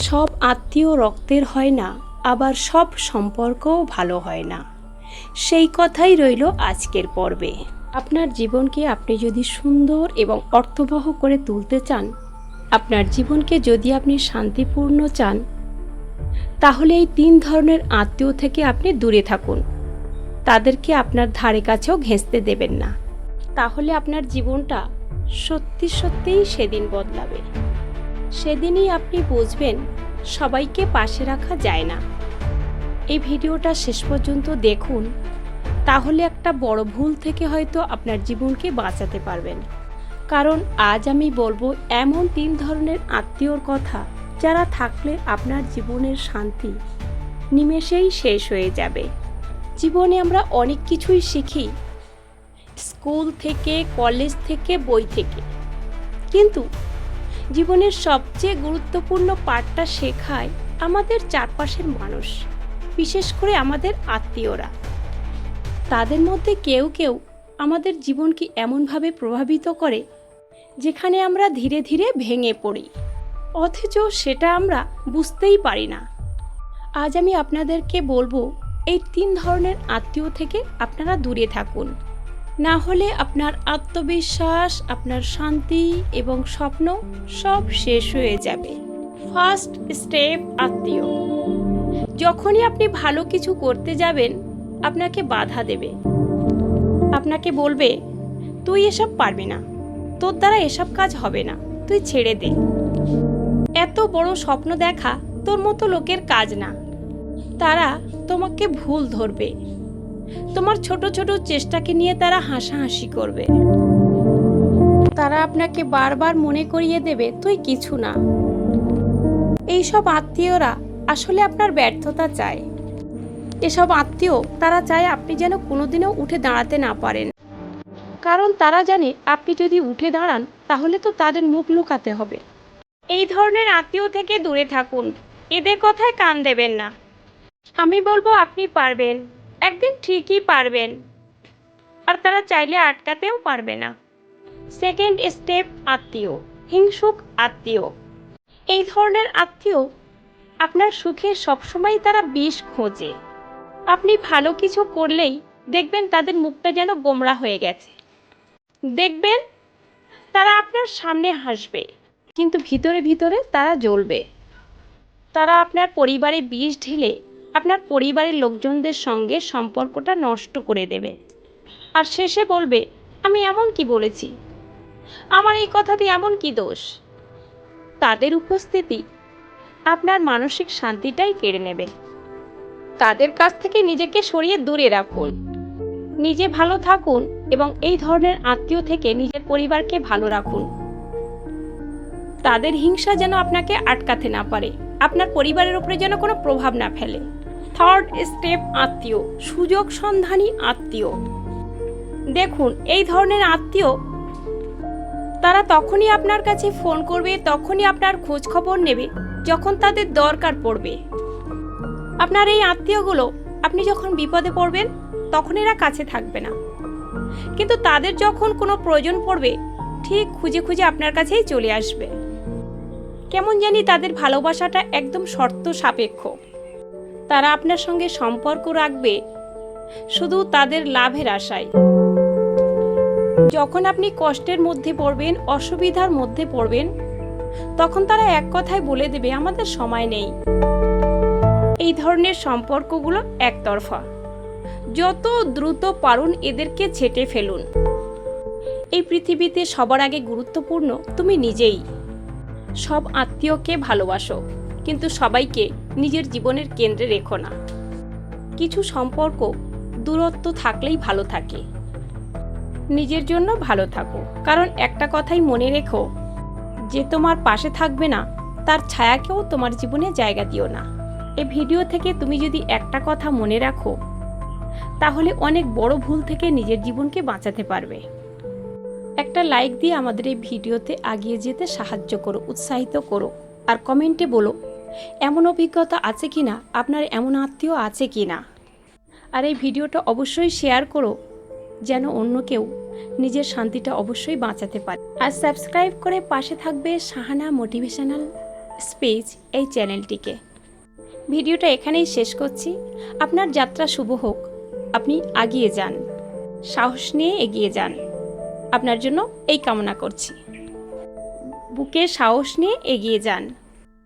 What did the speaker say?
সব আত্মীয় রক্তের হয় না, আবার সব সম্পর্কও ভালো হয় না। সেই কথাই রইল আজকের পর্বে। আপনার জীবনকে আপনি যদি সুন্দর এবং অর্থবহ করে তুলতে চান, আপনার জীবনকে যদি আপনি শান্তিপূর্ণ চান, তাহলে এই তিন ধরনের আত্মীয় থেকে আপনি দূরে থাকুন। তাদেরকে আপনার ধারে কাছেও ঘেঁচতে দেবেন না। তাহলে আপনার জীবনটা সত্যি সত্যিই সেদিন বদলাবে। সেদিনই আপনি বুঝবেন সবাইকে পাশে রাখা যায় না। এই ভিডিওটা শেষ পর্যন্ত দেখুন, তাহলে একটা বড় ভুল থেকে হয়তো আপনার জীবনকে বাঁচাতে পারবেন। কারণ আজ আমি বলব এমন তিন ধরনের আত্মীয়র কথা যারা থাকলে আপনার জীবনের শান্তি নিমেষেই শেষ হয়ে যাবে। জীবনে আমরা অনেক কিছুই শিখি, স্কুল থেকে, কলেজ থেকে, বই থেকে। কিন্তু জীবনের সবচেয়ে গুরুত্বপূর্ণ পাঠটা শেখায় আমাদের চারপাশের মানুষ, বিশেষ করে আমাদের আত্মীয়রা। তাদের মধ্যে কেউ কেউ আমাদের জীবনকে এমনভাবে প্রভাবিত করে যেখানে আমরা ধীরে ধীরে ভেঙে পড়ি। অথচ সেটা আমরা বুঝতেই পারি না। আজ আমি আপনাদেরকে বলব, এই তিন ধরনের আত্মীয় থেকে আপনারা দূরে থাকুন। না হলে আপনার আত্মবিশ্বাস, আপনার শান্তি এবং স্বপ্ন সব শেষ হয়ে যাবে। ফার্স্ট স্টেপ আত্মীয়। যখনই আপনি ভালো কিছু করতে যাবেন, আপনাকে বাধা দেবে। আপনাকে বলবে, তুই এসব পারবি না। তোর দ্বারা এসব কাজ হবে না। তুই ছেড়ে দে। এত বড় স্বপ্ন দেখা তোর মতো লোকের কাজ না। তারা তোমাকে ভুল ধরবে। তোমার ছোট ছোট চেষ্টাকে নিয়ে তারা হাসাহাসি করবে। তারা আপনাকে বারবার মনে করিয়ে দেবে, তুই কিছু না। এইসব আত্মীয়রা আসলে আপনার ব্যর্থতা চায়। এসব আত্মীয়, তারা চায় আপনি যেন কোনোদিনও উঠে দাঁড়াতে না পারেন। কারণ তারা জানে আপনি যদি উঠে দাঁড়ান, তাহলে তো তাদের মুখ লুকাতে হবে। এই ধরনের আত্মীয় থেকে দূরে থাকুন। এদের কথায় কান দেবেন না। আমি বলব আপনি পারবেন। একদিন ঠিকই পারবেন। আর তারা চাইলে আটকাতেও পারবে না। সেকেন্ড স্টেপ আত্মীয়। হিংসুক আত্মীয়। এই ধরনের আত্মীয় আপনার সুখে সবসময় তারা বিষ খোঁজে। আপনি ভালো কিছু করলেই দেখবেন তাদের মুখটা যেন গোমরা হয়ে গেছে। দেখবেন তারা আপনার সামনে হাসবে, কিন্তু ভিতরে ভিতরে তারা জ্বলবে। তারা আপনার পরিবারে বিষ ঢেলে আপনার পরিবারের লোকজনদের সঙ্গে সম্পর্কটা নষ্ট করে দেবে। আর শেষে বলবে, আমি এমন কি বলেছি? আমার এই কথাতে এমন কি দোষ? তাদের উপস্থিতি আপনার মানসিক শান্তিটাই কেড়ে নেবে। তাদের কাছ থেকে নিজেকে সরিয়ে দূরে রাখুন। নিজে ভালো থাকুন এবং এই ধরনের আত্মীয় থেকে নিজের পরিবারকে ভালো রাখুন। তাদের হিংসা যেন আপনাকে আটকাতে না পারে। আপনার পরিবারের উপরে যেন কোনো প্রভাব না ফেলে। থার্ড স্টেপ আত্মীয়। সুযোগ সন্ধানী আত্মীয়। দেখুন, এই ধরনের আত্মীয়, তারা তখনই আপনার কাছে ফোন করবে, তখনই আপনার খোঁজ খবর নেবে, যখন তাদের দরকার পড়বে। আপনার এই আত্মীয়গুলো, আপনি যখন বিপদে পড়বেন, তখন এরা কাছে থাকবে না। কিন্তু তাদের যখন কোনো প্রয়োজন পড়বে, ঠিক খুঁজে খুঁজে আপনার কাছেই চলে আসবে। কেমন জানি তাদের ভালোবাসাটা একদম শর্ত সাপেক্ষ। তারা আপনার সঙ্গে সম্পর্ক রাখবে শুধু তাদের লাভের আশায়। যখন আপনি কষ্টের মধ্যে পড়বেন, অসুবিধার মধ্যে পড়বেন, তখন তারা এক কথায় বলে দেবে, আমাদের সময় নেই। এই ধরনের সম্পর্কগুলো একতরফা। যত দ্রুত পারুন এদেরকে ছেটে ফেলুন। এই পৃথিবীতে সবার আগে গুরুত্বপূর্ণ তুমি নিজেই। সব আত্মীয়কে ভালোবাসো, কিন্তু সবাইকে নিজের জীবনের কেন্দ্রে রেখো না। কিছু সম্পর্ক দূরত্ব থাকলেই ভালো থাকে। নিজের জন্য ভালো থাকো, কারণ একটা কথাই মনে রেখো, যে তোমার পাশে থাকবে না, তার ছায়াকেও তোমার জীবনে জায়গা দিও না। এ ভিডিও থেকে তুমি যদি একটা কথা মনে রাখো, তাহলে অনেক বড় ভুল থেকে নিজের জীবনকে বাঁচাতে পারবে। একটা লাইক দিয়ে আমাদের এই ভিডিওতে আগিয়ে যেতে সাহায্য করো, উৎসাহিত করো। আর কমেন্টে বলো, এমন অভিজ্ঞতা আছে কি না আপনার এমন আত্মীয় আছে কি না আর এই ভিডিওটা অবশ্যই শেয়ার করো, যেন অন্য কেউ নিজের শান্তিটা অবশ্যই বাঁচাতে পারে। আর সাবস্ক্রাইব করে পাশে থাকবে সাহানা মোটিভেশনাল স্পিচ এই চ্যানেলটিকে ভিডিওটা এখানেই শেষ করছি। আপনার যাত্রা শুভ হোক। আপনি আগিয়ে যান। সাহস নিয়ে এগিয়ে যান। আপনার জন্য এই কামনা করছি। বুকে সাহস নিয়ে এগিয়ে যান।